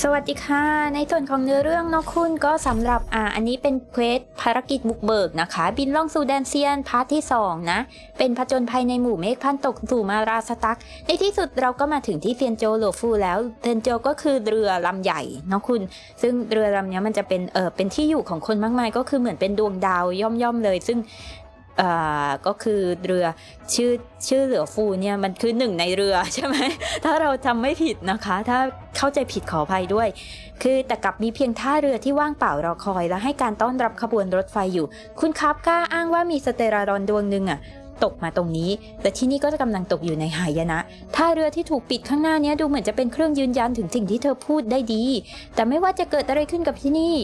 สวัสดีค่ะ ในส่วนของเนื้อเรื่องนาะคุณก็สำหรับอ่าอันนี้เป็นเควสภารกิจบุกเบิกนะคะ บินล่องสู่แดนเซียนพาร์ทที่ 2 นะ เป็นผจญภัยในหมู่เมฆพันตกสู่มาราสตัก ในที่สุดเราก็มาถึงที่เซียนโจโหลฟูแล้วเซียนโจก็คือเรือลำใหญ่นาะคุณ ซึ่งเรือลำนี้มันจะเป็นเออเป็นที่อยู่ของคนมากมาย ก็คือเหมือนเป็นดวงดาวย่อมๆเลย ซึ่ง ก็คือเรือชื่อชื่อเหลือฟูเนี่ยมันคือหนึ่งในเรือใช่ไหมถ้าเราจำไม่ผิดนะคะ ถ้าเข้าใจผิดขออภัยด้วย คือแต่กลับมีเพียงท่าเรือที่ว่างเปล่ารอคอย และให้การต้อนรับขบวนรถไฟอยู่ คุณคาบกล้าอ้างว่ามีสเตรารอนดวงหนึ่งอะตกมาตรงนี้ แต่ที่นี่ก็กำลังตกอยู่ในหายนะท่าเรือที่ถูกปิดข้างหน้านี้ดูเหมือนจะเป็นเครื่องยืนยันถึงสิ่งที่เธอพูดได้ดี แต่ไม่ว่าจะเกิดอะไรขึ้นกับที่นี่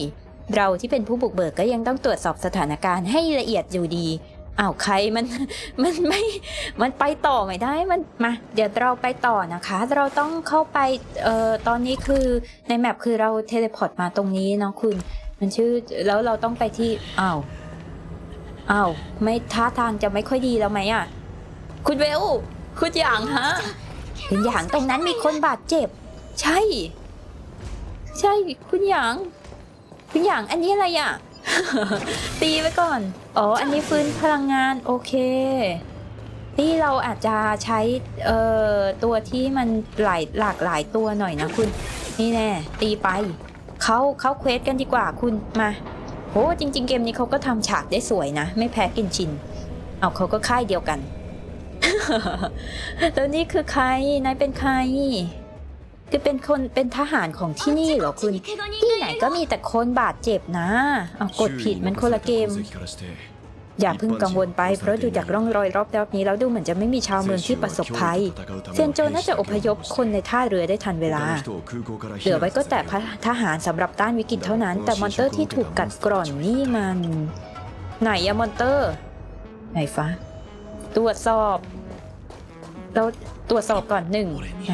เราที่เป็นผู้บุกเบิกก็ยังต้องตรวจสอบสถานการณ์ให้ละเอียดอยู่ดี อ้าวใครมันมันไม่มันไปต่อไม่ได้มันมาเดี๋ยวเราไปต่อนะคะ เราต้องเข้าไปเอ่อตอนนี้คือในแมปคือเราเทเลพอร์ตมาตรงนี้เนาะคุณ มันชื่อแล้วเราต้องไปที่อ้าวอ้าวไม่ท่าทางจะไม่ค่อยดีแล้วไหมอะคุณเวลคุณหยางฮะคุณหยางตรงนั้นมีคนบาดเจ็บ ใช่ ใช่คุณหยางคุณหยางอันนี้อะไรอะตีไว้ก่อน อ๋อ อันนี้ฟื้นพลังงานโอเค นี่เราอาจจะใช้เอ่อตัวที่มันหลายหลากหลายตัวหน่อยนะคุณ นี่แน่ตีไปเขาเขาเควสกันดีกว่าคุณมาโอ้จริง ๆ เกมนี้เขาก็ทำฉากได้สวยนะ ไม่แพ้กินชิน เอาเขาก็ค่ายเดียวกัน แล้วนี่คือใครนายเป็นใคร คือเป็นคนเป็นทหารของที่นี่เหรอคุณ ที่ไหนก็มีแต่คนบาดเจ็บนะ เอากดผิดมันคนละเกม อย่าเพิ่งกังวลไป เพราะดูจากร่องรอยรอบๆนี้แล้วดูเหมือนจะไม่มีชาวเมืองที่ประสบภัย เซียนโจน่าจะอพยพคนในท่าเรือได้ทันเวลา เหลือไว้ก็แต่ทหารสำหรับต้านวิกฤตเท่านั้น แต่มอนเตอร์ที่ถูกกัดกร่อนนี่มัน ไหนอะมอนเตอร์ ไหนฟ้าตรวจสอบเราตรวจสอบก่อนหนึ่งไหน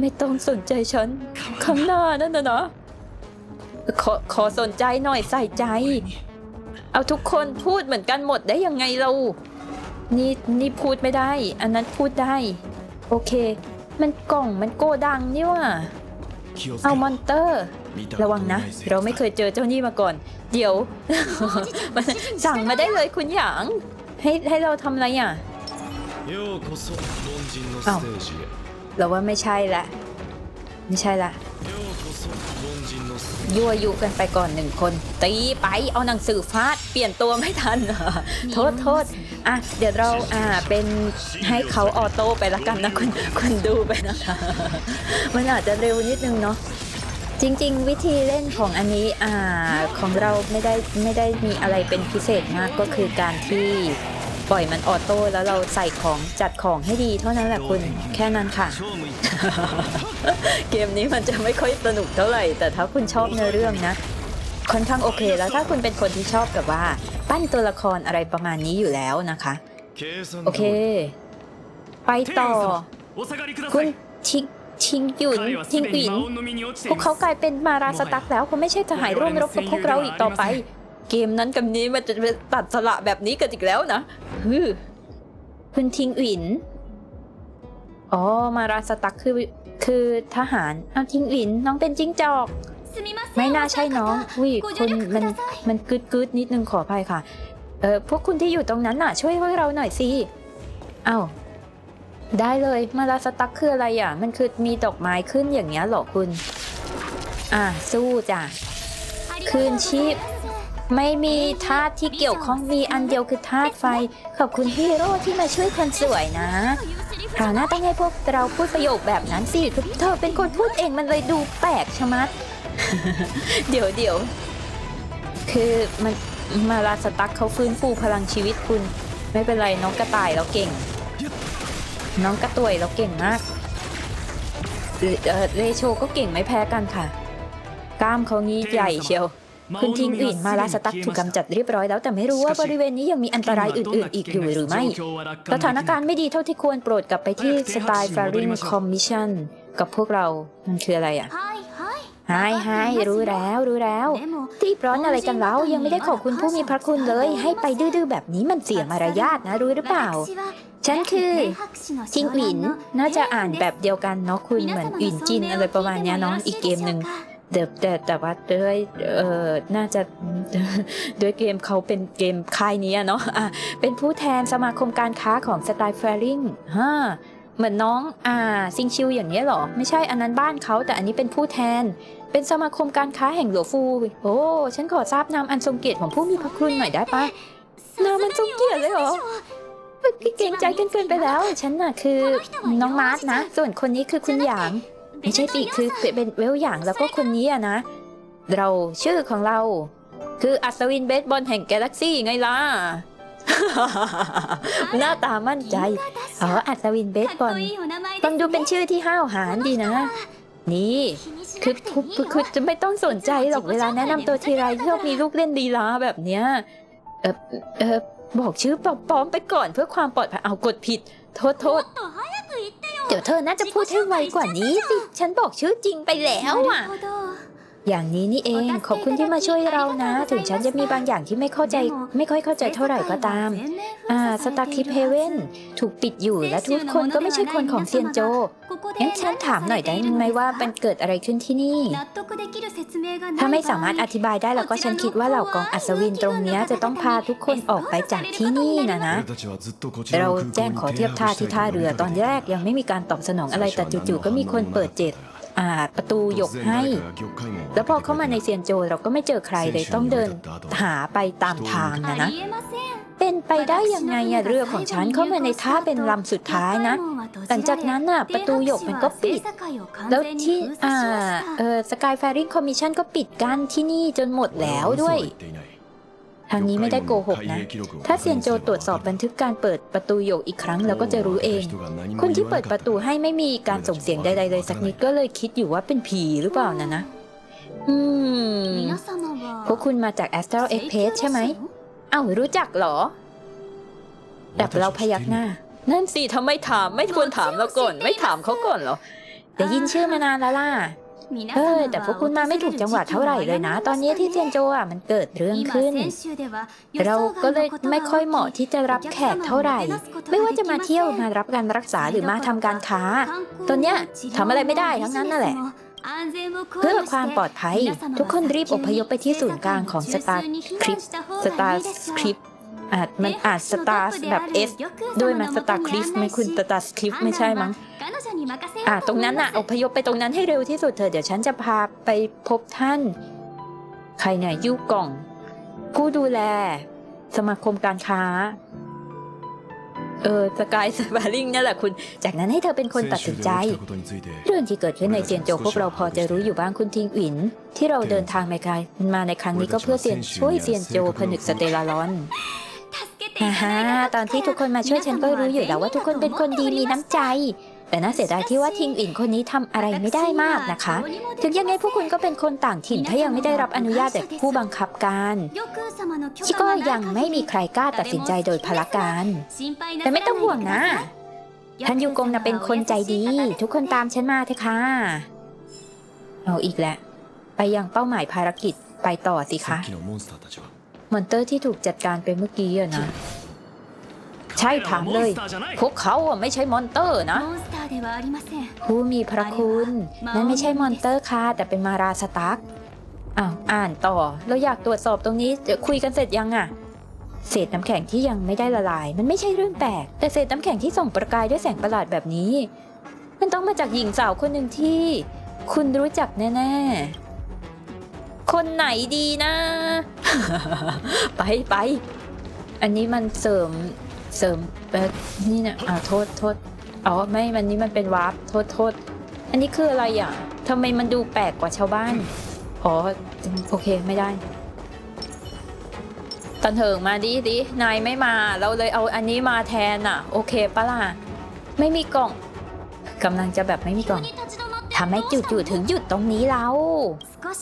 ไม่ต้องสนใจฉันข้างหน้านั่นนะเนาะขอขอสนใจหน่อยใส่ใจ เอาทุกคนพูดเหมือนกันหมดได้ยังไงเรา นี่นี่พูดไม่ได้ อันนั้นพูดได้ โอเค มันกล่องมันโกดังนี่ว่าเอามอนเตอร์ ระวังนะ เราไม่เคยเจอเจ้านี่มาก่อน เดี๋ยวมันสั่งมาได้เลยคุณหยาง ให้ให้เราทำอะไรอะอ้าว เราว่าไม่ใช่ละ ไม่ใช่ละยั่วยุกันไปก่อนหนึ่งคน ตีไปเอาหนังสือฟาดเปลี่ยนตัวไม่ทันโทษโทษอะเดี๋ยวเราอ่าเป็นให้เขาออโต้ไปละกันนะคุณคุณดูไปนะคะมันอาจจะเร็วนิดนึงเนาะจริง ๆ วิธีเล่นของอันนี้อ่าของเราไม่ได้ไม่ได้มีอะไรเป็นพิเศษมากก็คือการที่ ปล่อยมันออโต้แล้วเราใส่ของจัดของให้ดีเท่านั้นแหละคุณแค่นั้นค่ะ เกมนี้มันจะไม่ค่อยสนุกเท่าไหร่ แต่ถ้าคุณชอบเนื้อเรื่องนะค่อนข้างโอเค แล้วถ้าคุณเป็นคนที่ชอบแบบว่า ปั้นตัวละครอะไรประมาณนี้อยู่แล้วนะคะ โอเค ไปต่อ คุณชิงชิงหยุนชิงหวินพวกเขากลายเป็นมาราสตักแล้วเขาไม่ใช่ทหารร่วมรบกับพวกเราอีกต่อไป เกมนั้นกับนี้มันจะตัดสละแบบนี้กันอีกแล้วนะฮึคุณทิงหวินอ๋อมาราสตักคือคือทหารอ้าวทิงหวินน้องเป็นจิ้งจอกไม่น่าใช่น้องวิคนมันมันกึดกึดๆนิดนึงขออภัยค่ะ เออพวกคุณที่อยู่ตรงนั้นน่ะ ช่วยให้เราหน่อยสิเอ้าได้เลยมาราสตักคืออะไรอะ มันคือมีดอกไม้ขึ้นอย่างเงี้ยเหรอคุณ อะสู้จ้ะคืนชีพ ไม่มีธาตุที่เกี่ยวข้องมีอันเดียวคือธาตุไฟ ขอบคุณฮีโร่ที่มาช่วยคนสวยนะคราวหน้าต้องให้พวกเราพูดประโยคแบบนั้นสิเธอเป็นคนพูดเองมันเลยดูแปลกชะมัด เดี๋ยวเดี๋ยวคือมันมาลาสตักเขาฟื้นฟูพลังชีวิตคุณ ไม่เป็นไรน้องกระต่ายเราเก่ง น้องกระต่วยเราเก่งมากเอ่อเลโชก็เก่งไม่แพ้กันค่ะ กล้ามเขานี้ใหญ่เชียว คุณทิ้งอื่นมาลาสตักถูกกำจัดเรียบร้อยแล้วแต่ไม่รู้ว่าบริเวณนี้ยังมีอันตรายอื่นๆ อีกอยู่หรือไม่ สถานการณ์ไม่ดีเท่าที่ควรโปรดกลับไปที่สไตล์ฟาริงคอมมิชชั่นกับพวกเรา มันคืออะไรอะไฮไฮรู้แล้วรู้แล้ว ที่ร้อนอะไรกันแล้วยังไม่ได้ขอบคุณผู้มีพระคุณเลย ให้ไปดื้อๆแบบนี้มันเสียมารยาทนะรู้หรือเปล่า ฉันคือทิงหวินน่าจะอ่านแบบเดียวกันเนาะคุณเหมือนอินจินอะไรประมาณเนี้ยเนาะอีกเกมหนึ่ง แต่แต่แต่ว่าด้วยเอ่อน่าจะด้วยเกมเขาเป็นเกมค่ายนี้อะเนาะะเป็นผู้แทนสมาคมการค้าของสไตล์แฟริงฮะเหมือนน้องอ่าซิงชิวอย่างนี้ยหรอ ไม่ใช่อันนั้นบ้านเขาแต่อันนี้เป็นผู้แทน เป็นสมาคมการค้าแห่งหลวฟู โอ้ฉันขอทราบนามอันทรงเกียรติของผู้มีพระคุณหน่อยได้ปะนามอันทรงเกียรติเลยเหรอเกรงใจกันเกินไปแล้ว ฉันน่ะคือน้องมาร์ทนะ ส่วนคนนี้คือคุณหยาง ไม่ใช่ปีคือเป็นเวลหยางแล้วก็คนนี้อะนะ เราชื่อของเรา คืออัศวินเบสบอลแห่งกาแล็กซี่ไงล่ะ หน้าตามั่นใจ อ๋อ อัศวินเบสบอลฟังดูเป็นชื่อที่ห้าวหาญดีนะ นี่คือคือคือคือจะไม่ต้องสนใจหรอกเวลาแนะนำตัวทีไรที่เรามีลูกเล่นลีลาแบบเนี้ย เออเออบอกชื่อปลอมๆไปก่อนเพื่อความปลอดภัยเอากดผิด โทษโทษเดี๋ยวเธอน่าจะพูดให้ไวกว่านี้สิ ฉันบอกชื่อจริงไปแล้วอะ อย่างนี้นี่เอง ขอบคุณที่มาช่วยเรานะ ถึงฉันจะมีบางอย่างที่ไม่เข้าใจ ไม่ค่อยเข้าใจเท่าไหร่ก็ตาม อ่า สตาร์คิปเฮเว่นถูกปิดอยู่และทุกคนก็ไม่ใช่คนของเซียนโจงั้นฉันถามหน่อยได้ไหมว่ามันเกิดอะไรขึ้นที่นี่ ถ้าไม่สามารถอธิบายได้แล้วก็ฉันคิดว่าเหล่ากองอัศวินตรงเนี้ยจะต้องพาทุกคนออกไปจากที่นี่นะนะ เราแจ้งขอเทียบท่าที่ท่าเรือตอนแรกยังไม่มีการตอบสนองอะไรแต่จู่ๆก็มีคนเปิดเจ็ดอ่า ประตูหยกให้ แล้วพอเข้ามาในเซียนโจเราก็ไม่เจอใครเลยต้องเดินหาไปตามทางนะนะ เป็นไปได้ยังไงอะเรือของฉันเข้ามาในท่าเป็นลำสุดท้ายนะ หลังจากนั้นน่ะประตูหยกมันก็ปิด แล้วที่อ่าเออสกายแฟริงคอมมิชชั่นก็ปิดกั้นที่นี่จนหมดแล้วด้วย ทางนี้ไม่ได้โกหกนะ ถ้าเซียนโจตรวจสอบบันทึกการเปิดประตูหยกอีกครั้งเราก็จะรู้เอง คนที่เปิดประตูให้ไม่มีการส่งเสียงใดๆเลยสักนิดก็เลยคิดอยู่ว่าเป็นผีหรือเปล่านะนะ อืม พวกคุณมาจาก Astral Express ใช่ไหม เอ้ารู้จักเหรอแบบเราพยักหน้า นั่นสิทำไมถาม ไม่ควรถามเราก่อน ไม่ถามเขาก่อนเหรอได้ยินชื่อมานานแล้วล่ะ เออแต่พวกคุณมาไม่ถูกจังหวะเท่าไหร่เลยนะ ตอนนี้ที่เซียนโจอะมันเกิดเรื่องขึ้น เราก็เลยไม่ค่อยเหมาะที่จะรับแขกเท่าไหร่ ไม่ว่าจะมาเที่ยวมารับการรักษาหรือมาทำการค้า ตอนเนี้ยทำอะไรไม่ได้ทั้งนั้นนั่นแหละเพื่อความปลอดภัย ทุกคนรีบอพยพไปที่ศูนย์กลางของสตาร์คริปสตาร์คริป อาจมันอาจสตาร์แบบ S ด้วยมันสตาร์คริปไม่คุณสตาร์คริปไม่ใช่มั้งอ่าตรงนั้นน่ะอพยพไปตรงนั้นให้เร็วที่สุดเถอะเดี๋ยวฉันจะพาไปพบท่าน ใครเนี่ยยูกล่อง ผู้ดูแล สมาคมการค้า เออสกายสบาริงนี่นแหละคุณ จากนั้นให้เธอเป็นคนตัดสินใจ เรื่องที่เกิดขึ้นในเซียนโจวพวกเราพอจะรู้อยู่บ้างคุณทิงอิน ที่เราเดินทางไปไกลมาในครั้งนี้ก็เพื่อเซียนช่วยเซียนโจวผนึกสเตลาลอน ฮ่าฮ่าตอนที่ทุกคนมาช่วยฉันก็รู้อยู่แล้วว่าทุกคนเป็นคนดีมีน้ำใจ แต่น่าเสียดายที่ว่าทิงอินคนนี้ทำอะไรไม่ได้มากนะคะ ถึงยังไงพวกคุณก็เป็นคนต่างถิ่นถ้ายังไม่ได้รับอนุญาตจากผู้บังคับการชิก็ยังไม่มีใครกล้าตัดสินใจโดยพละการ แต่ไม่ต้องห่วงนะท่านยูกงนะเป็นคนใจดี ทุกคนตามฉันมาเถอะค่ะเอาอีกแล้วไปยังเป้าหมายภารกิจไปต่อสิคะ มอนเตอร์ที่ถูกจัดการไปเมื่อกี้อะนะ ใช่ถามเลย พวกเขาอะไม่ใช่มอนเตอร์นะผู้มีพระคุณนั่นไม่ใช่มอนเตอร์ค่ะแต่เป็นมาราสตาร์กอ้าวอ่านต่อเราอยากตรวจสอบตรงนี้เดี๋ยวคุยกันเสร็จยังอะเศษน้ำแข็งที่ยังไม่ได้ละลาย มันไม่ใช่เรื่องแปลกแต่เศษน้ำแข็งที่ส่องประกายด้วยแสงประหลาดแบบนี้ มันต้องมาจากหญิงสาวคนหนึ่งที่ คุณรู้จักแน่ ๆ คนไหนดีนะ ไปไปอันนี้มันเสริมเสริมเอ่อนี่นะอ่าโทษโทษอ๋อไม่มันนี้มันเป็นวาร์ปโทษโทษ อันนี้คืออะไรอะทำไมมันดูแปลกกว่าชาวบ้าน อ๋อ โอเคไม่ได้ ตันเถิงมาดิดินายไม่มา เราเลยเอาอันนี้มาแทนอะ โอเคปะล่ะ ไม่มีกล่องกำลังจะแบบไม่มีกล่อง ทำให้จู่ๆถึงหยุดตรงนี้เรา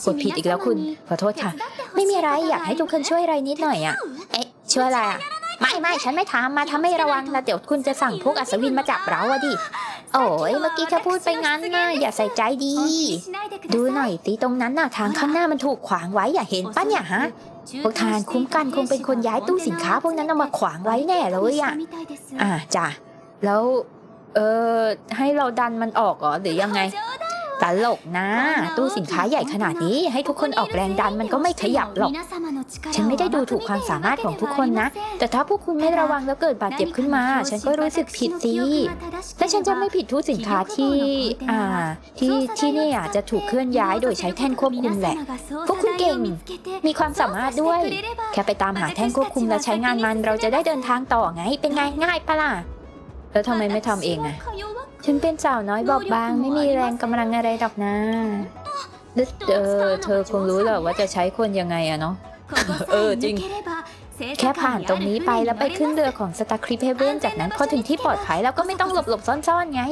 กดผิดอีกแล้วคุณ ขอโทษค่ะ ไม่มีอะไรอยากให้ทุกคนช่วยอะไรนิดหน่อยอะ เอ๊ะ ช่วยอะไรอะ ไม่ไม่ฉันไม่ทำมาทำให้ระวังแล้วเดี๋ยวคุณจะสั่งพวกอัศวินมาจับเราอะดิ โอ้ยเมื่อกี้แค่พูดไปงั้นนะอย่าใส่ใจดี ดูหน่อยตีตรงนั้นน่ะทางข้างหน้ามันถูกขวางไว้อย่าเห็นปะเนี่ยฮะพวกทหารคุ้มกันคงเป็นคนย้ายตู้สินค้าพวกนั้นเอามาขวางไว้แน่เลยอะอ่าจ้ะแล้ว เออ ให้เราดันมันออกเหรอหรือยังไงตลกนะ ตู้สินค้าใหญ่ขนาดนี้ ให้ทุกคนออกแรงดันมันก็ไม่ขยับหรอก ฉันไม่ได้ดูถูกความสามารถของทุกคนนะ แต่ถ้าพวกคุณไม่ระวังแล้วเกิดบาดเจ็บขึ้นมา ฉันก็รู้สึกผิดสิและฉันจะไม่ผิดทุกสินค้าที่อ่าที่ที่นี่อะจะถูกเคลื่อนย้ายโดยใช้แท่นควบคุมแหละ พวกคุณเก่ง มีความสามารถด้วย แค่ไปตามหาแท่นควบคุมและใช้งานมัน เราจะได้เดินทางต่อไง เป็นไงง่ายปะล่ะ แล้วทำไมไม่ทำเองอะฉันเป็นสาวน้อยบอบบาง ไม่มีแรงกำลังอะไรหรอกนะแล้วเออเธอคงรู้แหละว่าจะใช้คนยังไงอะเนาะเออจริง แค่ผ่านตรงนี้ไปแล้วไปขึ้นเรือของสตาร์คริปเฮเวนจากนั้นพอถึงที่ปลอดภัยแล้วก็ไม่ต้องหลบหลบๆซ่อนๆไง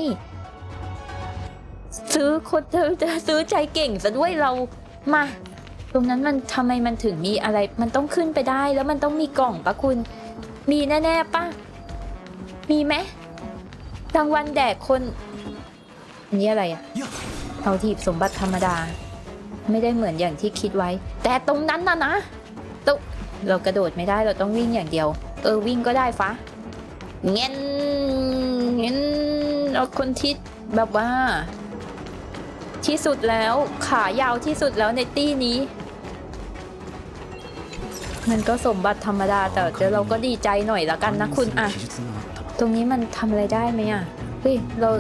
ซื้อคนเธอจะซื้อใจเก่งซะด้วยเรามา ตรงนั้นมันทำไมมันถึงมีอะไร มันต้องขึ้นไปได้แล้วมันต้องมีกล่องปะคุณ มีแน่ๆปะมีไหม รางวัลแดกคน อันนี้อะไรอะเอาทีบสมบัติธรรมดา ไม่ได้เหมือนอย่างที่คิดไว้ แต่ตรงนั้นนะนะตรงเรากระโดดไม่ได้เราต้องวิ่งอย่างเดียว เออวิ่งก็ได้ฟะเงี้ยเงี้ยเอาคนที่แบบว่า ที่สุดแล้วขายาวที่สุดแล้วในตี้นี้ มันก็สมบัติธรรมดาแต่เดี๋ยวเราก็ดีใจหน่อยละกันนะคุณอะ ตรงนี้มันทำอะไรได้ไหมอะเฮ้ยเรา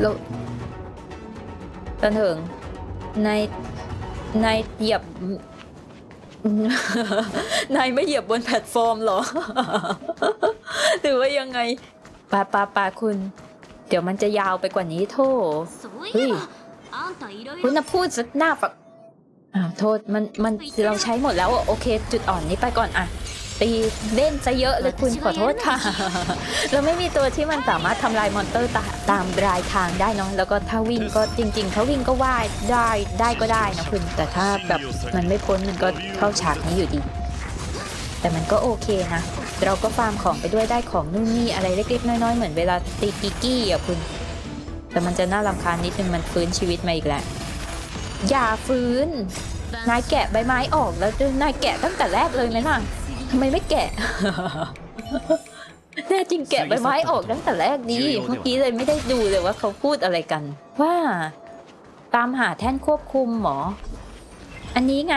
เราตันเถิงนายนายเหยียบนายไม่เหยียบบนแพลตฟอร์มเหรอหรือว่ายังไงปาปาปาคุณ เดี๋ยวมันจะยาวไปกว่านี้โทเฮ้ยคุณน่ะพูดซะหน้าฝักอ่าวโทษมันมันเราใช้หมดแล้วอะโอเค จุดอ่อนนี้ไปก่อนอะ ตีเล่นซะเยอะเลยคุณขอโทษค่ะ เราไม่มีตัวที่มันสามารถทำลายมอนเตอร์ตาตามรายทางได้เนาะแล้วก็ถ้าวิ่งก็จริงๆถ้าวิ่งก็ว่ายได้ได้ก็ได้นะคุณแต่ถ้าแบบมันไม่พ้นมันก็เข้าฉากนี้อยู่ดี แต่มันก็โอเคนะ เราก็ฟาร์มของไปด้วยได้ของนู่นนี่อะไรเล็กๆน้อยๆเหมือนเวลาตีกิกกี้อะคุณ แต่มันจะน่ารำคาญนิดนึงมันฟื้นชีวิตมาอีกแล้วอย่าฟื้นนายแกะใบไม้ออกแล้วนายแกะตั้งแต่แรกเลยไหมล่ะ ทำไมไม่แกะ แน่จริงแกะใบไม้ออกตั้งแต่แรกดีเมื่อกี้เลยไม่ได้ดูเลยว่าเขาพูดอะไรกัน ว่า ตามหาแท่นควบคุมหมอ อันนี้ไง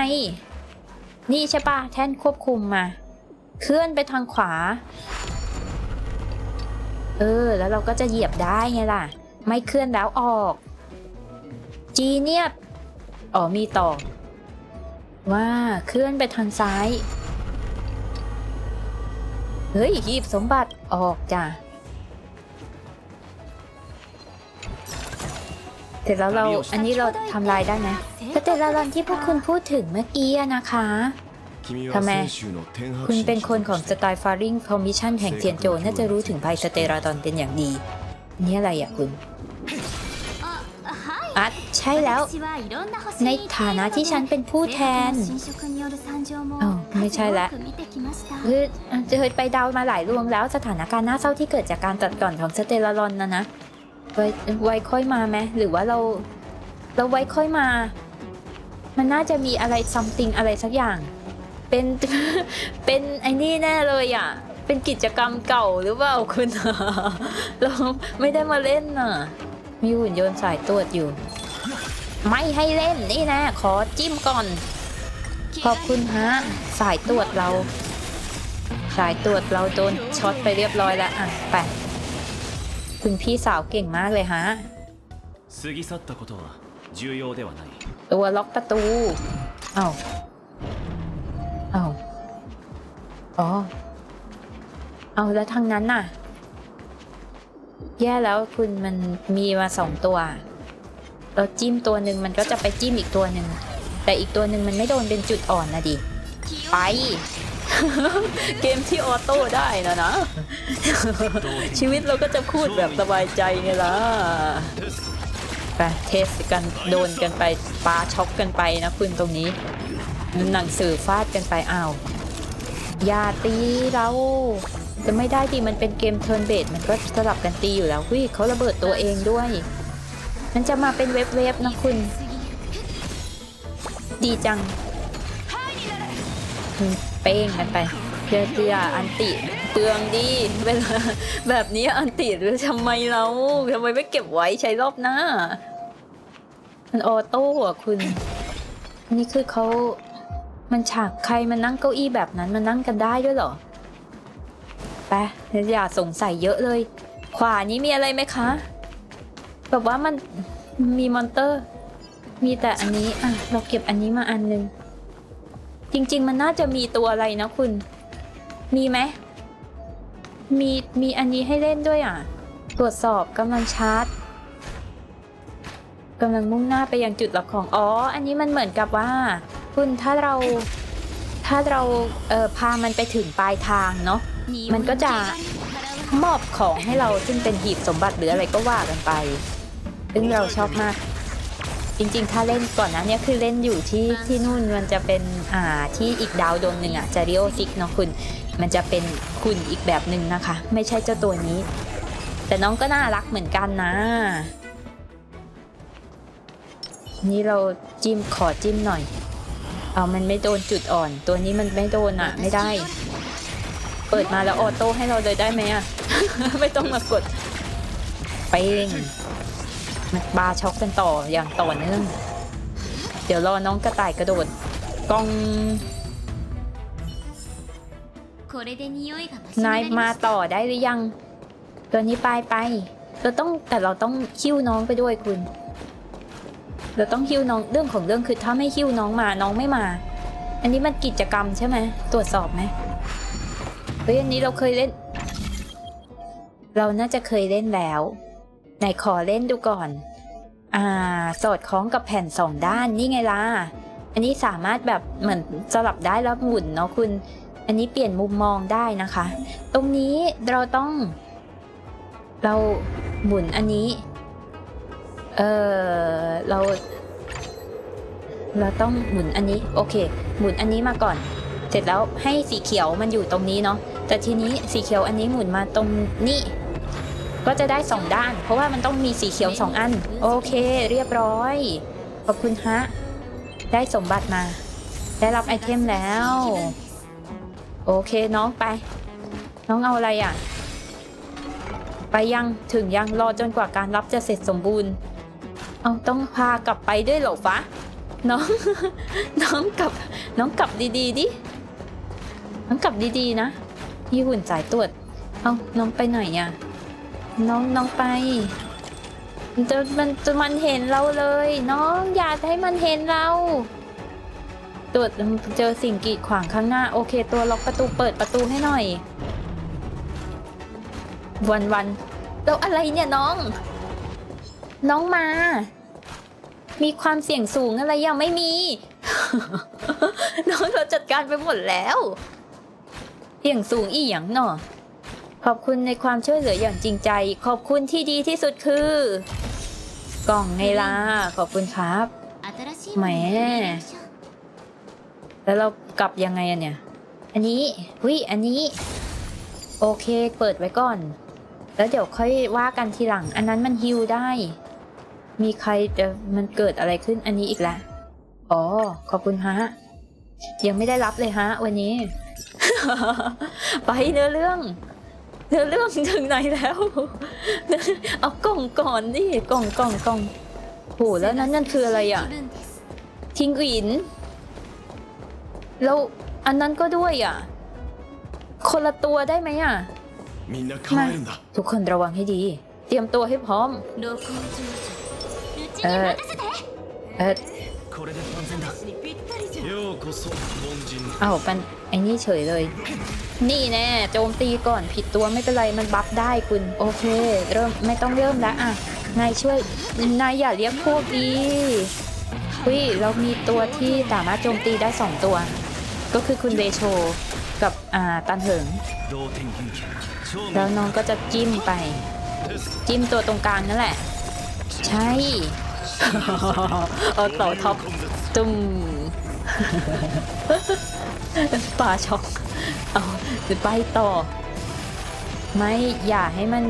นี่ใช่ปะแท่นควบคุมมา เคลื่อนไปทางขวา เออ แล้วเราก็จะเหยียบได้ไงล่ะ ไม่เคลื่อนแล้วออก จีเนียบอ๋อมีต่อ ว่าเคลื่อนไปทางซ้าย เฮ้ยหีบสมบัติออกจ้ะเสร็จแล้วเราอันนี้เราทำลายได้ไหมสเตลลอนที่พวกคุณพูดถึงเมื่อกี้อะนะคะทำไมคุณเป็นคนของสไตล์ฟาริงคอมมิชชั่นแห่งเทียนโจน่าจะรู้ถึงภัยสเตราดอนเป็นอย่างดี นี่อะไรอะคุณอัดใช่แล้ว ในฐานะที่ฉันเป็นผู้แทนอ้าว ไม่ใช่ละคือเจอไปเดาวมาหลายดวงแล้วสถานการณ์น่าเศร้าที่เกิดจากการตัดก่อนของสเตลลอนนะนะไว้ไว้ค่อยมาไหมหรือว่าเรา เราไว้ค่อยมา มันน่าจะมีอะไรซัมติงอะไรสักอย่าง เป็นเป็นไอ้นี่แน่เลยอะ เป็นกิจกรรมเก่าหรือเปล่าคุณเราไม่ได้มาเล่นน่ะ มีหุ่นยนต์สายตรวจอยู่ ไม่ให้เล่นนี่นะ ขอจิ้มก่อน ขอบคุณฮะ สายตรวจเรา สายตรวจเราโดนช็อตไปเรียบร้อยแล้วอะไปคุณพี่สาวเก่งมากเลยฮะตัวล็อกประตู เอาเอาอ๋อ เอาแล้วทางนั้นน่ะ แย่แล้วคุณมันมีมาสองตัว เราจิ้มตัวหนึ่งมันก็จะไปจิ้มอีกตัวหนึ่ง แต่อีกตัวหนึ่งมันไม่โดนเป็นจุดอ่อนนะดิ ไป เกมที่ออโต้ได้นะนะ ชีวิตเราก็จะพูดแบบสบายใจไงล่ะ ไปเทสกันโดนกันไปปาช็อกกันไปนะคุณตรงนี้ หนังสือฟาดกันไปอ้าวอย่าตีเราจะไม่ได้ดิมันเป็นเกมเทิร์นเบสมันก็สลับกันตีอยู่แล้ววิเขาระเบิดตัวเองด้วย มันจะมาเป็นเว็บๆนะคุณ ดีจังเป้งกันไปเดี๋ยวอย่าอันติเปลืองดิเวลาแบบนี้อันติหรือทำไมเราทำไมไม่เก็บไว้ใช้รอบหน้า มันออโต้อะคุณ นี่คือเขามันฉากใครมันนั่งเก้าอี้แบบนั้นมันนั่งกันได้ด้วยเหรอไปอย่าสงสัยเยอะเลย ขวานี้มีอะไรไหมคะ แบบว่ามันมีมอนเตอร์ มีแต่อันนี้อะเราเก็บอันนี้มาอันหนึ่งจริง ๆ มันน่าจะมีตัวอะไรนะคุณ มีไหมมีมีอันนี้ให้เล่นด้วยอะ ตรวจสอบกำลังชาร์จกำลังมุ่งหน้าไปยังจุดรับของ อ๋อ อันนี้มันเหมือนกับว่า คุณถ้าเราถ้าเราเออพามันไปถึงปลายทางเนาะมันก็จะมอบของให้เราซึ่งเป็นหีบสมบัติหรืออะไรก็ว่ากันไป ซึ่งเราชอบมาก จริงๆ ถ้าเล่นก่อนนะเนี่ยคือเล่นอยู่ที่ที่นู่นมันจะเป็นอ่าที่อีกดาวดวงหนึ่งอะจาริโอซิกเนาะคุณ มันจะเป็นคุณอีกแบบหนึ่งนะคะ ไม่ใช่เจ้าตัวนี้ แต่น้องก็น่ารักเหมือนกันนะ นี่เราจิ้มขอจิ้มหน่อยเอามันไม่โดนจุดอ่อน ตัวนี้มันไม่โดนอะไม่ได้ เปิดมาแล้วออโต้ให้เราเลยได้ไหมอะไม่ต้องมากดเป้ง มบาช็อกกันต่ออย่างต่อเนื่อง เดี๋ยวรอน้องกระต่ายกระโดดกองนายมาต่อได้หรือยัง ตัวนี้ไปไป เราต้องแต่เราต้องคิ้วน้องไปด้วยคุณ เราต้องคิ้วน้องเรื่องของเรื่องคือถ้าไม่คิ้วน้องมาน้องไม่มา อันนี้มันกิจกรรมใช่ไหมตรวจสอบไหมเฮ้ยอันนี้เราเคยเล่น เราน่าจะเคยเล่นแล้ว ไหนขอเล่นดูก่อน อ่า สอดคล้องกับแผ่นสองด้านนี่ไงล่ะ อันนี้สามารถแบบเหมือนสลับได้แล้วหมุนเนาะคุณ อันนี้เปลี่ยนมุมมองได้นะคะ ตรงนี้เราต้อง เราหมุนอันนี้ เออเรา เราต้องหมุนอันนี้ โอเค หมุนอันนี้มาก่อน เสร็จแล้วให้สีเขียวมันอยู่ตรงนี้เนาะ แต่ทีนี้สีเขียวอันนี้หมุนมาตรงนี้ ก็จะได้สองด้าน เพราะว่ามันต้องมีสีเขียวสองอัน โอเค เรียบร้อย ขอบคุณฮะ ได้สมบัติมา ได้รับไอเทมแล้ว โอเคน้องไป น้องเอาอะไรอะ ไปยังถึงยังรอจนกว่าการรับจะเสร็จสมบูรณ์ เอาต้องพากลับไปด้วยเหรอฟะน้อง น้องกลับ น้องกลับดีๆดิ น้องกลับดีๆนะ พี่หุ่นสายตรวจ เอาน้องไปไหนอะ น้องน้องไปจะมันจะมันเห็นเราเลย น้องอย่าให้มันเห็นเราตรวจเจอสิ่งกีดขวางข้างหน้า โอเค ตัวล็อกประตูเปิดประตูให้หน่อย วันวันแล้วอะไรเนี่ยน้อง น้องมา มีความเสี่ยงสูงอะไรยังไม่มี น้องเราจัดการไปหมดแล้วเสี่ยงสูงอีหยังเนาะ ขอบคุณในความช่วยเหลืออย่างจริงใจ ขอบคุณที่ดีที่สุดคือ กล่องไงล่ะขอบคุณครับแหมแล้วเรากลับยังไงอะเนี่ย อันนี้วิอันนี้ โอเคเปิดไว้ก่อน แล้วเดี๋ยวค่อยว่ากันทีหลัง อันนั้นมันฮิวได้ มีใครจะมันเกิดอะไรขึ้นอันนี้อีกละอ๋อ ขอบคุณฮะ ยังไม่ได้รับเลยฮะ วันนี้ ไปเนื้อเรื่อง เนื้อเรื่องถึงไหนแล้วเอากล่องก่อนดิกล่องกล่องกล่องโหแล้วนั้นนั่นคืออะไรอะทิงอินแล้วอันนั้นก็ด้วยอะ คนละตัวได้ไหมอะมาทุกคนระวังให้ดี เตรียมตัวให้พร้อม เออเออ これで万全だにぴったりじゃんようこそ凡人 เอาเป็นไอ้นี่เฉยเลย นี่แน่โจมตีก่อนผิดตัวไม่เป็นไรมันบัฟได้คุณ โอเค เริ่มไม่ต้องเริ่มแล้วอ่ะ นายช่วย นายอย่าเลี้ยงพวกดีวิเรามีตัวที่สามารถโจมตีได้สองตัว ก็คือคุณเดโช กับอ่าตันเหิง 同点元気超 แล้วน้องก็จะจิ้มไป จิ้มตัวตรงกลางนั่นแหละ ใช่ เอาต่อท็อปตุ้มปลาช็อกเอาไปต่อ ไม่อย่าให้มัน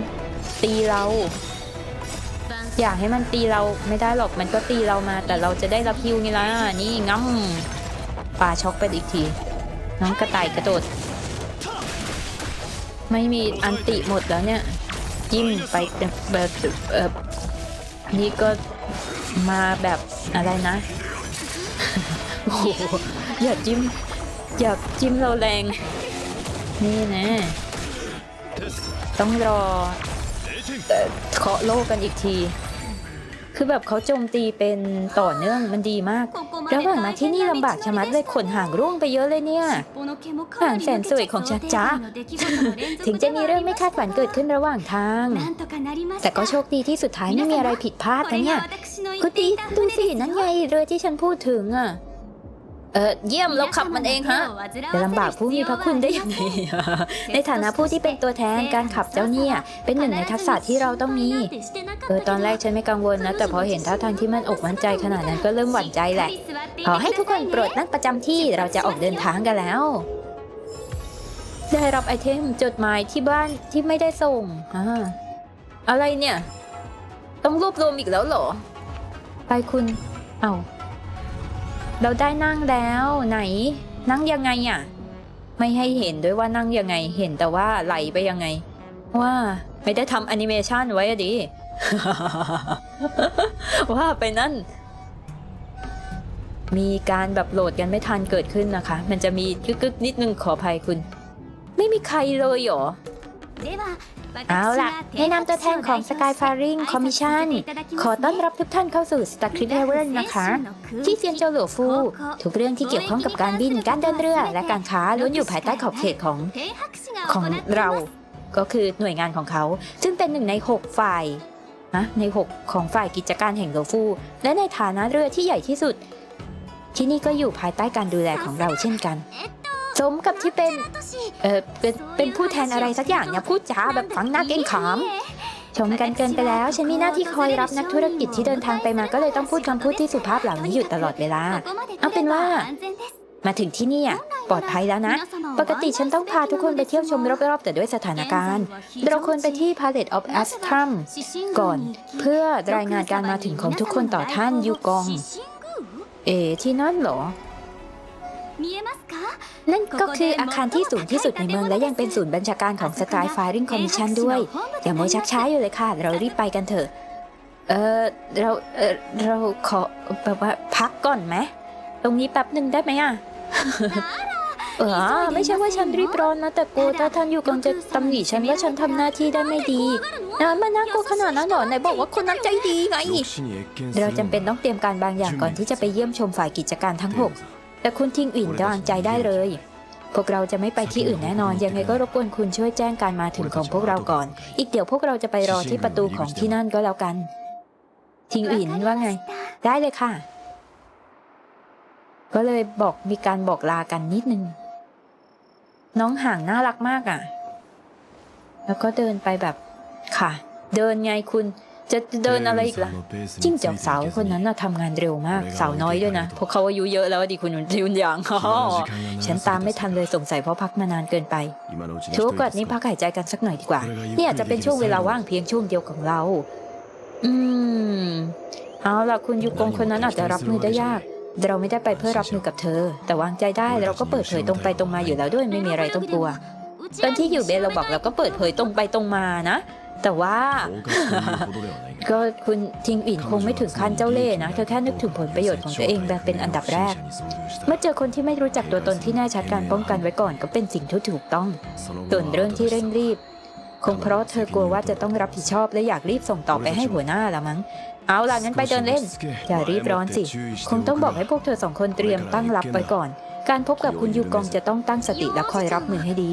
ตีเรา อย่าให้มันตีเราไม่ได้หรอกมันก็ตีเรามา แต่เราจะได้รับฮิวไงล่ะนี่งั้มปลาช็อกไปอีกที น้องกระต่ายกระโดดไม่มีอันติหมดแล้วเนี่ย จิ้มไปแบบแบบเออนี่ก็ มาแบบอะไรนะ โอ้โห อย่าจิ้ม อย่าจิ้มเราแรง นี่นะ ต้องรอเอ่อเคาะโลกกันอีกที คือแบบเขาโจมตีเป็นต่อเนื่องมันดีมาก ระหว่างมาที่นี่ลำบากชะมัดเลยขนห่างร่วงไปเยอะเลยเนี่ยห่างแสนสวยของชัดจ้าถึงจะมีเรื่องไม่คาดฝันเกิดขึ้นระหว่างทาง แต่ก็โชคดีที่สุดท้ายไม่มีอะไรผิดพลาดนะเนี่ยคุณตีดูสินั่นไงเรือที่ฉันพูดถึงอะเออเยี่ยมเราขับมันเองฮะจะลำบากผู้มีพระคุณได้ยังไงอะในฐานะผู้ที่เป็นตัวแทนการขับเจ้าเนี่ยเป็นหนึ่งในทักษะที่เราต้องมีเออตอนแรกฉันไม่กังวลนะ แต่พอเห็นท่าทางที่มันอกมั่นใจขนาดนั้นก็เริ่มหวั่นใจแหละ ขอให้ทุกคนโปรดนั่งประจำที่เราจะออกเดินทางกันแล้ว ได้รับไอเทมจดหมายที่บ้านที่ไม่ได้ส่งอ่าอะไรเนี่ย ต้องรวบรวมอีกแล้วเหรอ ไปคุณ เอาเราได้นั่งแล้วไหน นั่งยังไงอะ ไม่ให้เห็นด้วยว่านั่งยังไงเห็นแต่ว่าไหลไปยังไง ว่าไม่ได้ทำแอนิเมชันไว้อะดิว่าไปนั่น มีการแบบโหลดกันไม่ทันเกิดขึ้นนะคะ มันจะมีกึกๆนิดนึงขออภัยคุณ ไม่มีใครเลยเหรอเอาล่ะแนะนำตัวแทนของ Sky Faring Commission ขอต้อนรับทุกท่านเข้าสู่ Star Trek Level นะคะ ที่เซียนโจหลัวฟู ทุกเรื่องที่เกี่ยวข้องกับการบิน การเดินเรือ และการค้าล้วนอยู่ภายใต้ขอบเขตของของเรา ก็คือหน่วยงานของเขา ซึ่งเป็นหนึ่งใน 6 ฝ่ายนะใน 6 ของฝ่ายกิจการแห่งโลฟู และในฐานะเรือที่ใหญ่ที่สุด ที่นี่ก็อยู่ภายใต้การดูแลของเราเช่นกัน สมกับที่เป็น เออเป็นเป็นผู้แทนอะไรสักอย่างอย่าพูดจาแบบฟังหน้าเก่งขามชมกันเกินไปแล้ว ฉันมีหน้าที่คอยรับนักธุรกิจที่เดินทางไปมาก็เลยต้องพูดคำพูดที่สุภาพเหล่านี้อยู่ตลอดเวลา เอาเป็นว่า มาถึงที่นี่อะปลอดภัยแล้วนะ ปกติฉันต้องพาทุกคนไปเที่ยวชมรอบๆ แต่ด้วยสถานการณ์ เราควรไปที่ Palette of Astrum ก่อน เพื่อรายงานการมาถึงของทุกคนต่อท่านยูกอง เอ๋ที่นั่นเหรอ นั่นก็คืออาคารที่สูงที่สุดในเมืองและยังเป็นศูนย์บัญชาการของ Sky Firing Commission ด้วย อย่าโมวชักช้าอยู่เลยค่ะ เรารีบไปกันเถอะ เออเราเออเราขอแบบว่าพักก่อนไหม ตรงนี้แป๊บหนึ่งได้ไหมอะ เออไม่ใช่ว่าฉันรีบร้อนนะแต่กลัวถ้าท่านอยู่กองจะตำหนิฉันว่าฉันทำหน้าที่ได้ไม่ดีนะมันน่ากลัวขนาดนั้นหรอไหนบอกว่าคนนั้นใจดีไง เราจำเป็นต้องเตรียมการบางอย่างก่อนที่จะไปเยี่ยมชมฝ่ายกิจการทั้งหกแต่คุณทิ้งอิ่นวางใจได้เลย พวกเราจะไม่ไปที่อื่นแน่นอน ยังไงก็รบกวนคุณช่วยแจ้งการมาถึงของพวกเราก่อน อีกเดี๋ยวพวกเราจะไปรอที่ประตูของที่นั่นก็แล้วกัน ทิ้งอิ่นว่าไง ได้เลยค่ะ ก็เลยบอกมีการบอกลากันนิดนึง น้องห่างน่ารักมากอะ แล้วก็เดินไปแบบค่ะ เดินไงคุณจะเดินอะไรอีกล่ะจิ้งจอกสาวคนนั้นน่ะทำงานเร็วมากสาวน้อยด้วยนะเพราะเขาอายุเยอะแล้วดิคุณยุนยางอ๋อฉันตามไม่ทันเลยสงสัยเพราะพักมานานเกินไปถือโอกาสนี้พักหายใจกันสักหน่อยดีกว่า นี่อาจจะเป็นช่วงเวลาว่างเพียงช่วงเดียวของเรา อืม เอาล่ะคุณยุกงคนนั้นอาจจะรับมือได้ยาก เราไม่ได้ไปเพื่อรับมือกับเธอ แต่วางใจได้เราก็เปิดเผยตรงไปตรงมาอยู่แล้วด้วยไม่มีอะไรต้องกลัว ตอนที่อยู่เบนเราบอกเราก็เปิดเผยตรงไปตรงมานะ แต่ว่า ก็คุณทิงอินคงไม่ถึงขั้นเจ้าเล่ห์นะ เธอแค่นึกถึงผลประโยชน์ของตัวเองแบบเป็นอันดับแรก เมื่อเจอคนที่ไม่รู้จักตัวตนที่แน่ชัดการป้องกันไว้ก่อนก็เป็นสิ่งที่ถูกต้องส่วนเรื่องที่เร่งรีบ คงเพราะเธอกลัวว่าจะต้องรับผิดชอบและอยากรีบส่งต่อไปให้หัวหน้าละมั้ง เอาล่ะงั้นไปเดินเล่น อย่ารีบร้อนสิ คงต้องบอกให้พวกเธอสองคนเตรียมตั้งรับไว้ก่อน การพบกับคุณยูกองจะต้องตั้งสติและคอยรับมือให้ดี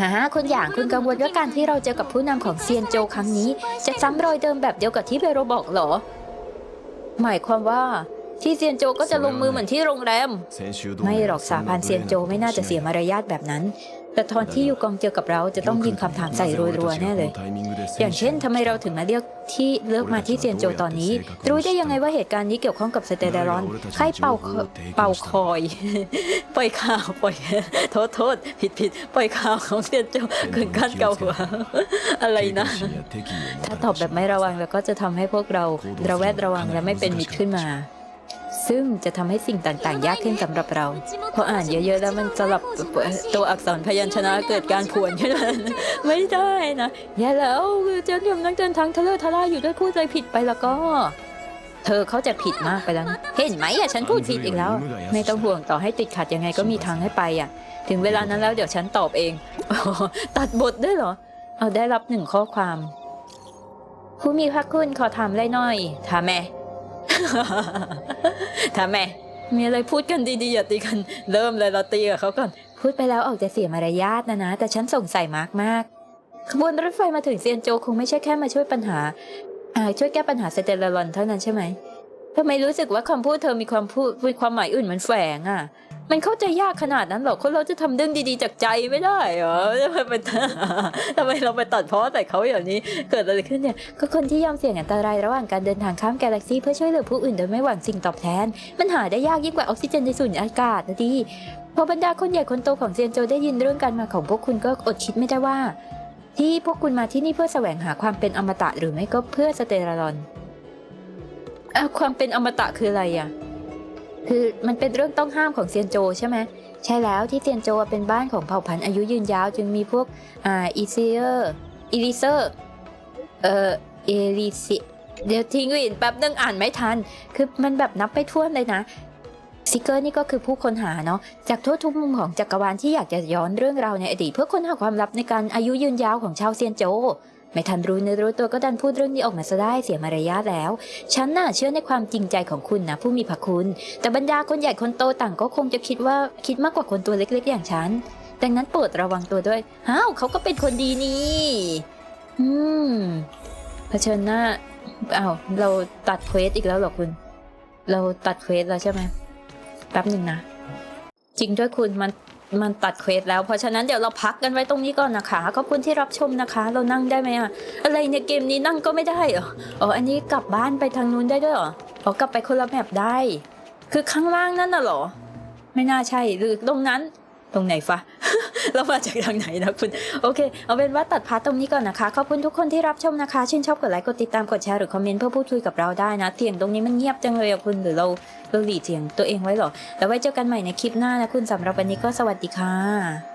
ฮะคุณอย่างคุณกังวลว่าการที่เราเจอกับผู้นำของเซียนโจครั้งนี้ จะซ้ำรอยเดิมแบบเดียวกับที่เบโรบอกเหรอ หมายความว่าที่เซียนโจก็จะลงมือเหมือนที่โรงแรม ไม่หรอกสาพันเซียนโจไม่น่าจะเสียมารยาทแบบนั้น แต่ตอนที่อยู่กองเจอกับเราจะต้องยิงคำถามใส่รัวๆแน่เลย อย่างเช่นทำไมเราถึงมาเลือกที่เลือกมาที่เซียนโจตอนนี้ รู้ได้ยังไงว่าเหตุการณ์นี้เกี่ยวข้องกับสเตเดรอนใครเป่าคเป่าคอย ปล่อยข่าวปล่อยโทษโทษผิดผิดปล่อยข่าวของเซียนโจเกินขั้นเก่าหัวอะไรนะ ถ้าตอบแบบไม่ระวังแล้วก็จะทำให้พวกเราระแวดระวังและไม่เป็นมิตรขึ้นมา ซึ่งจะทำให้สิ่งต่างๆ ยากขึ้นสำหรับเรา พออ่านเยอะๆ แล้วมันสลับตัวอักษรพยัญชนะเกิดการผวนขึ้นมาไม่ได้นะอย่าแล้วเจ้าหนุ่มนักเดินทางทะเลอะทะล่าอยู่ด้วยพูดอะไรผิดไปแล้วก็ เธอเขาใจะผิดมากไปแล้วนะเห็นไหมอะฉันพูดผิดอีกแล้ว ไม่ต้องห่วงต่อให้ติดขัดยังไงก็มีทางให้ไปอะถึงเวลานั้นแล้วเดี๋ยวฉันตอบเองอ๋อตัดบทด้วยเหรอ เอาได้รับหนึ่งข้อความ ผู้มีพระคุณขอถามอะไรหน่อยถามแม่ ถามแม่มีอะไรพูดกันดีๆอย่าตีกัน เริ่มเลยเราตีกับเขาก่อน พูดไปแล้วออกจะเสียมารยาทนะนะ แต่ฉันสงสัยมากมากขบวนรถไฟมาถึงเซียนโจคงไม่ใช่แค่มาช่วยปัญหาอ่าช่วยแก้ปัญหาสเตลลอนเท่านั้นใช่ไหมทำไมรู้สึกว่าคำพูดเธอมีความพูดมีความหมายอื่นมันแฝงอะ มันเข้าใจยากขนาดนั้นหรอคนเราจะทำเรื่องดีๆจากใจไม่ได้เหรอทำไมเป็นทำไมเราไปตัดเพ้อใส่เขาอย่างนี้เกิดอะไรขึ้นเนี่ยก็คนที่ยอมเสี่ยงอันตรายระหว่างการเดินทางข้ามกาแล็กซี่เพื่อช่วยเหลือผู้อื่นโดยไม่หวังสิ่งตอบแทน มันหาได้ยากยิ่งกว่าออกซิเจนในสุญญากาศนะดิพอบรรดาคนใหญ่คนโตของเซียนโจได้ยินเรื่องการมาของพวกคุณก็อดคิดไม่ได้ว่า ที่พวกคุณมาที่นี่เพื่อแสวงหาความเป็นอมตะหรือไม่ก็เพื่อสเตราลอนอะความเป็นอมตะคืออะไรอะ คือมันเป็นเรื่องต้องห้ามของเซียนโจใช่ไหมใช่แล้วที่เซียนโจเป็นบ้านของเผ่าพันธุ์อายุยืนยาวจึงมีพวกอ่าอีเซียร์อีลิเซอร์เอ่อเอลิซิเดี๋ยวทิ้งว้อีกแป๊บนึงอ่านไม่ทัน คือมันแบบนับไปทั่วเลยนะซิกเกอร์นี่ก็คือผู้ค้นหาเนาะจากทั่วทุกมุมของจักรวาลที่อยากจะย้อนเรื่องราวในอดีตเพื่อค้นหาความลับในการอายุยืนยาวของชาวเซียนโจ ไม่ทันรู้เนื้อรู้ตัวก็ดันพูดเรื่องนี้ออกมาซะได้เสียมารยาทแล้ว ฉันน่ะเชื่อในความจริงใจของคุณนะผู้มีพระคุณ แต่บรรดาคนใหญ่คนโตต่างก็คงจะคิดว่าคิดมากกว่าคนตัวเล็กๆ อย่างฉัน ดังนั้นโปรดระวังตัวด้วยฮ้าวเขาก็เป็นคนดีนี่อืมเผชิญหน้าอ้าวเราตัดเควสอีกแล้วเหรอคุณ เราตัดเควสแล้วใช่ไหมแป๊บหนึ่งนะ จริงด้วยคุณมัน มันตัดเควสแล้ว เพราะฉะนั้นเดี๋ยวเราพักกันไว้ตรงนี้ก่อนนะคะ ขอบคุณที่รับชมนะคะ เรานั่งได้ไหมอะอะไรเนี่ยเกมนี้นั่งก็ไม่ได้เหรอ อ๋อ อันนี้กลับบ้านไปทางนู้นได้ด้วยเหรอ อ๋อ กลับไปคนละแมปได้ คือข้างล่างนั่นน่ะเหรอ ไม่น่าใช่ หรือตรงนั้น ตรงไหนฟะเรามาจากทางไหนนะคุณ โอเค เอาเป็นว่าตัดพาร์ตรงนี้ก่อนนะคะ ขอบคุณทุกคนที่รับชมนะคะ ชื่นชอบกดไลค์กดติดตามกดแชร์หรือคอมเมนต์เพื่อพูดคุยกับเราได้นะเสียงตรงนี้มันเงียบจังเลยอะคุณหรือเราเราหลีเสียงตัวเองไว้หรอแล้วไว้เจอกันใหม่ในคลิปหน้านะคุณสำหรับวันนี้ก็สวัสดีค่ะ